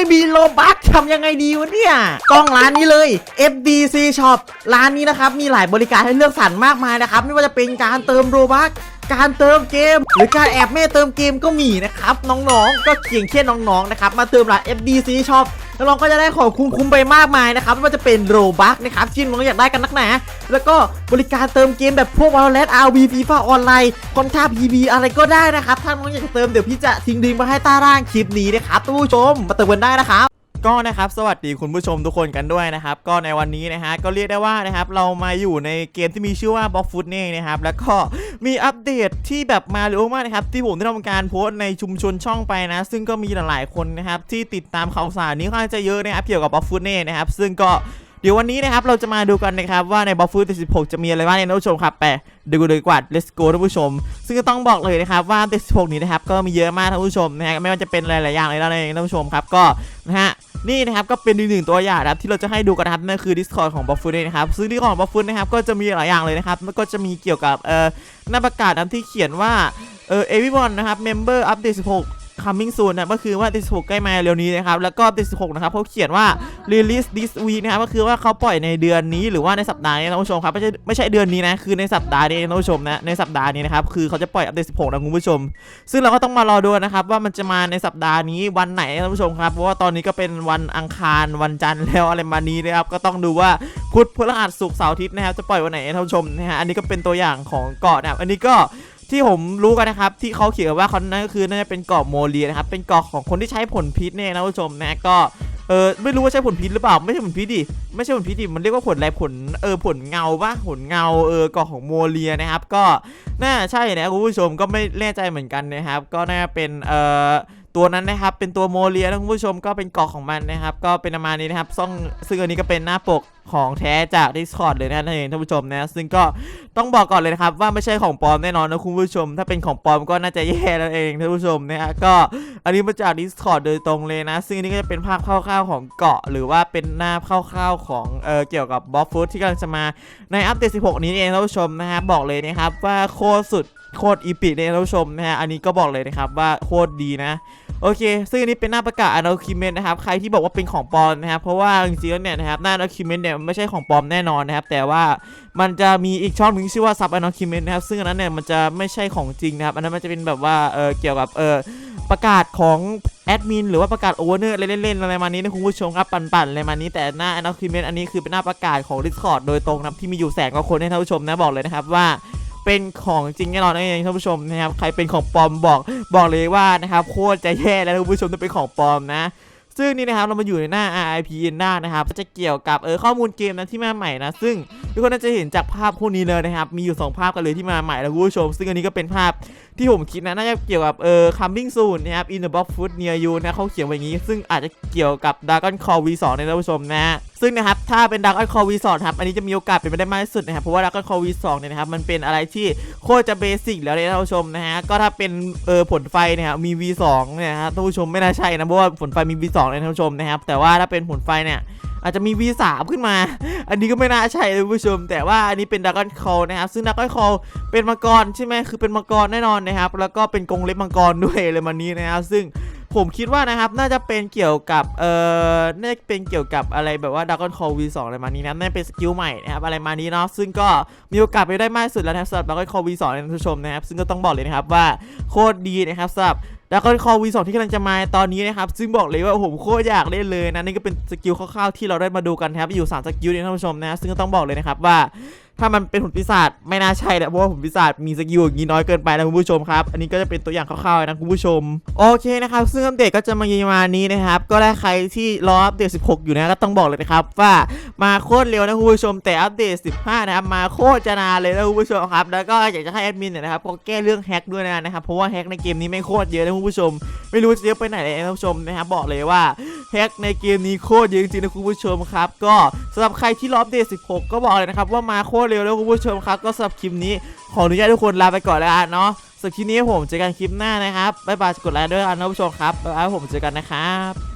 ไม่มีโลบัคทำยังไงดีวะเนี่ย ต้องร้านนี้เลย FDC Shop ร้านนี้นะครับมีหลายบริการให้เลือกสรรมากมายนะครับ ไม่ว่าจะเป็นการเติมโลบัคการเติมเกม หรือการแอบแม่เติมเกมก็มีนะครับ น้องๆ ก็เกียงเช่นน้องๆนะครับมาเติมร้าน FDC Shop น้องก็จะได้ของคุ้มๆไปมากมายนะครับไม่ว่าจะเป็นโรบัคนะครับที่น้องอยากได้กันนักหนาแล้วก็บริการเติมเกมแบบพวก Valorant RV FIFA ออนไลน์คอนท่า PB อะไรก็ได้นะครับถ้าน้องอยากจะเติมเดี๋ยวพี่จะทิ้งลิงก์มาให้ใต้ล่างคลิปนี้นะครับทุกผู้ชมมาเติมกันได้นะครับก็นะครับสวัสดีคุณผู้ชมทุกคนกันด้วยนะครับ ก็ในวันนี้นะฮะก็เรียกได้ว่านะครับเรามาอยู่ในเกมที่มีชื่อว่า b o x Foot นี่นะครับแล้วก็ มีอัปเดตที่แบบมาเร็วมากนะครับที่ผมได้ทำการโพสต์ในชุมชนช่องไปนะ ซึ่งก็มีหลายๆคนนะครับที่ติดตามข่าวสารนี้ค่อนข้างจะเยอะนะครับเกี่ยวกับ b o x Foot นี่นะครับซึ่งก็ เดี๋ยววันนี้นะครับเราจะมาดูกันนะครับว่าใน b o x Foot 16 จะมีอะไรบ้างเนี่ยท่านผู้ชมครับไปดูกันเลยกว่า let's go ท่านผู้ชม ซึ่งก็ต้องบอกเลยนะครับว่า16 นี้นะครับก็มีเยอะมากท่านผู้ชมนะฮะไม่ว่าจะเป็นหลายๆอย่างเลยนะท่านผู้ชมครับก็นะฮะนี่นะครับก็เป็นอีกหนึ่งตัวอย่างนะครับที่เราจะให้ดูกันนะครับนั่นคือ Discord ของ b o f f นนะครับซึ่ง Discord ของ b o f f นนะครับก็จะมีหลายอย่างเลยนะครับก็จะมีเกี่ยวกับเอ่อหน้าประกาศนะที่เขียนว่าเออ everyone นะครับ member update 16 coming soon นะก็คือว่า 16 ใกล้มาเร็วนี้นะครับ แล้วก็ 16 นะครับเขาเขียนว่า release this week นะครับ ก็คือว่าเขาปล่อยในเดือนนี้หรือว่าในสัปดาห์นี้นะคุณผู้ชมครับ ไม่ใช่ไม่ใช่เดือนนี้นะ คือในสัปดาห์นี้นะคุณผู้ชมนะ ในสัปดาห์นี้นะครับ คือเขาจะปล่อยอัปเดต 16 นะคุณผู้ชม ซึ่งเราก็ต้องมารอดูนะครับว่ามันจะมาในสัปดาห์นี้วันไหนนะท่านผู้ชมครับ เพราะว่าตอนนี้ก็เป็นวันอังคารวันจันทร์แล้วอะไรมานี้นะครับ ก็ต้องดูว่าพุธพฤหัสศุกร์เสาร์อาทิตย์นะครับจะปล่อยวันไหนท่านผู้ชมนะฮะ อันนี้ก็เป็นตัวอย่างของเกาะนะครับอันนี้ก็ ที่ผมรู้กันนะครับ ที่เขาเขียนว่าเขานั่นก็คือน่าจะเป็นเกาะโมเรียนะครับ เป็นเกาะของคนที่ใช้ผลพิษเนี่ยนะผู้ชมนะก็เออไม่รู้ว่าใช่ผลพิษหรือเปล่าไม่ใช่ผลพิษดิไม่ใช่ผลพิษดิมันเรียกว่าผลอะไรผลเออผลเงาปะผลเงาเออเกาะของโมเลียนะครับ ก็น่าใช่นะคุณผู้ชมก็ไม่แน่ใจเหมือนกันนะครับ ก็น่าเป็นเออ ตัวนั้นนะครับเป็นตัวโมเลียนะคุณผู้ชมก็เป็นเกาะของมันนะครับ ก็เป็นประมาณนี้นะครับซ่องซึ่งอันนี้ก็เป็นหน้าปกของแท้จาก Discord เลยนะนั่นเองท่านผู้ชมนะซึ่งก็ต้องบอกก่อนเลยนะครับ ว่าไม่ใช่ของปลอมแน่นอนนะคุณผู้ชม ถ้าเป็นของปลอมก็น่าจะแย่แล้วเองท่านผู้ชมนะฮะก็อันนี้มาจาก Discord โดยตรงเลยนะ ซึ่งอันนี้ก็จะเป็นภาพคร่าวๆของเกาะ หรือว่าเป็นหน้าคร่าวๆของเออเกี่ยวกับบอฟฟูดที่กำลังจะมาในอัปเดต 16 นี้เองท่านผู้ชมนะฮะบอกเลยนะครับว่าโคตรสุด โคตรอีพิเนี่ยท่านผู้ชมนะฮะอันนี้ก็บอกเลยนะครับว่าโคตรดีนะโอเค ซึ่งอันนี้เป็นหน้าประกาศ a n o c u m e n t นะครับ ใครที่บอกว่าเป็นของปลอมนะครับ เพราะว่าจริงๆแล้วเนี่ยนะครับ หน้า a n o c u m e n t เนี่ยไม่ใช่ของปลอมแน่นอนนะครับ แต่ว่ามันจะมีอีกช่องหนึงชื่อว่า sub a n o c u m e n t นะครับ ซึ่งอันนั้นเนี่ยมันจะไม่ใช่ของจริงนะครับ อันนั้นมันจะเป็นแบบว่า เออเกี่ยวกับ เออประกาศของแอดมินหรือว่าประกาศโอเวอร์เนอร์เล่นๆอะไรมานี้นะคุณผู้ชมครับปั่นๆอะไรมานี้ แต่หน้า a n o c u m e n t อันนี้คือเป็นหน้าประกาศของ Discord โดยตรงนะที่มีอยู่แสนกว่าคนให้ท่านผู้ชมนะบอกเลยนะครับว่า เป็นของจริงแน่นอนนะท่านผู้ชมนะครับใครเป็นของปลอมบอกบอกเลยว่านะครับโคตรจะแย่แล้วท่านผู้ชมถ้าเป็นของปลอมนะซึ่งนี่นะครับเรามาอยู่ในหน้า RIP หน้านะครับก็จะเกี่ยวกับเออข้อมูลเกมนะที่มาใหม่นะซึ่งทุกคนน่าจะเห็นจากภาพพวกนี้เลยนะครับมีอยู่ 2 ภาพกันเลยที่มาใหม่แล้วคุณผู้ชม ซึ่งอันนี้ก็เป็นภาพที่ผมคิดนะน่าจะเกี่ยวกับเออ coming soon นะครับ in the box food near you นะเขาเขียนไว้อย่างนี้ ซึ่งอาจจะเกี่ยวกับ Dragon Call V2 ในท่านผู้ชมนะ ซึ่งนะครับถ้าเป็น Dragon Call V2 ครับอันนี้จะมีโอกาสเป็นไปได้มากที่สุดนะครับเพราะว่า Dragon Call V2 เนี่ยนะครับมันเป็นอะไรที่โคตรจะเบสิกแล้วเนี่ยท่านผู้ชมนะฮะก็ถ้าเป็นเออผลไฟเนี่ยครับมี V2 เนี่ยฮะท่านผู้ชมไม่น่าใช่นะเพราะว่าผลไฟมี V2 เลยท่านผู้ชมนะครับแต่ว่าถ้าเป็นผลไฟเนี่ยอาจจะมี V3 ขึ้นมา อันนี้ก็ไม่น่าใช่เลยผู้ชม แต่ว่าอันนี้เป็น Dragon Call นะครับ ซึ่ง Dragon Call เป็นมังกรใช่ไหมคือเป็นมังกรแน่นอนนะครับ แล้วก็เป็นกรงเล็บมังกรด้วยเลยมันนี้นะครับ ซึ่ง ผมคิดว่านะครับน่าจะเป็นเกี่ยวกับเอ่อน่าจะเป็นเกี่ยวกับอะไรแบบว่า Dragon Call V2 อะไรมานี้นะน่าเป็นสกิลใหม่นะครับอะไรมานี้เนาะซึ่งก็มีโอกาสไปได้มากสุดแล้วนะครับสำหรับ Dragon Call V2 นะท่านผู้ชมนะครับซึ่งก็ต้องบอกเลยนะครับว่าโคตรดีนะครับสำหรับแล้วก็คอ V2 ที่กำลังจะมาตอนนี้นะครับซึ่งบอกเลยว่าผมโคตรอยากเล่นเลยนะนี่ก็เป็นสกิลคร่าวๆที่เราได้มาดูกันนะครับอยู่3สกิลเนี่ยท่านผู้ชมนะซึ่งก็ต้องบอกเลยนะครับว่า ถ้ามันเป็นหุ่นปีศาจไม่น่าใช่นะเพราะว่าหุ่นปีศาจมีสกิลอย่างนี้น้อยเกินไปนะคุณผู้ชมครับ อันนี้ก็จะเป็นตัวอย่างคร่าวๆนะคุณผู้ชม โอเคนะครับ ซึ่งอัปเดตก็จะมาประมานี้นะครับ ก็ได้ใครที่รออัปเดต 16 อยู่นะก็ต้องบอกเลยนะครับว่ามาโคตรเร็วนะคุณผู้ชม แต่อัปเดต 15 นะครับมาโคตรจะนานเลยนะคุณผู้ชมครับ แล้วก็อยากจะให้แอดมินเนี่ยนะครับก็แก้เรื่องแฮกด้วยนะครับเพราะว่าแฮกในเกมนี้ไม่โคตรเยอะนะคุณผู้ชม ไม่รู้จะเยอะไปไหนเลยนะคุณผู้ชมนะครับบอกเลยว่า แฮกในเกมนี้โคตรเยอะจริงๆนะคุณผู้ชมครับ ก็สำหรับใครที่รออัปเดต16 ก็บอกเลยนะครับว่ามาโคตรเร็วแล้วคุณผู้ชมครับ ก็สำหรับคลิปนี้ขออนุญาตทุกคนลาไปก่อนแล้วเนาะสำหรับคลิปนี้ผมเจอกันคลิปหน้านะครับบ๊ายบายกดไลค์ด้วยกันนะคุณผู้ชมครับบ๊ายบายผมเจอกันนะครับ